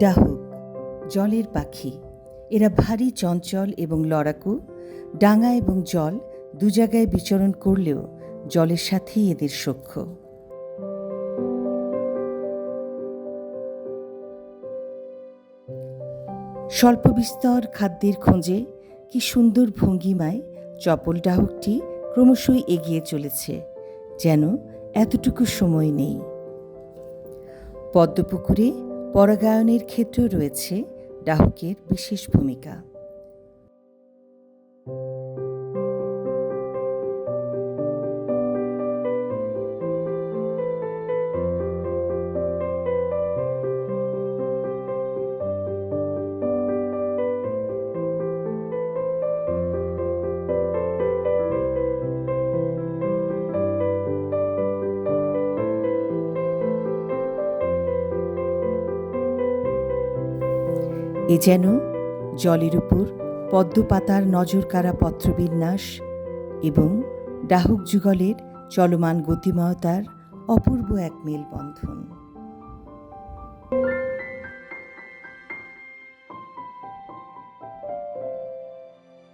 ডাহুক, জলের পাখি। এরা ভারী চঞ্চল এবং লড়াকু, ডাঙা এবং জল দু জায়গায় বিচরণ করলেও জলের সাথেই এদের সখ্য। স্বল্প বিস্তর খাদ্যের খোঁজে কি সুন্দর ভঙ্গিমায় চপল ডাহুকটি ক্রমশই এগিয়ে চলেছে, যেন এতটুকু সময় নেই। পদ্মপুকুরে পরাগায়নের ক্ষেত্রেও রয়েছে ডাহুকের বিশেষ ভূমিকা। এ যেন জলের উপর পদ্মপাতার নজরকাড়া পত্রবিন্যাস এবং ডাহুক যুগলের চলমান গতিময়তার অপূর্ব এক মেলবন্ধন।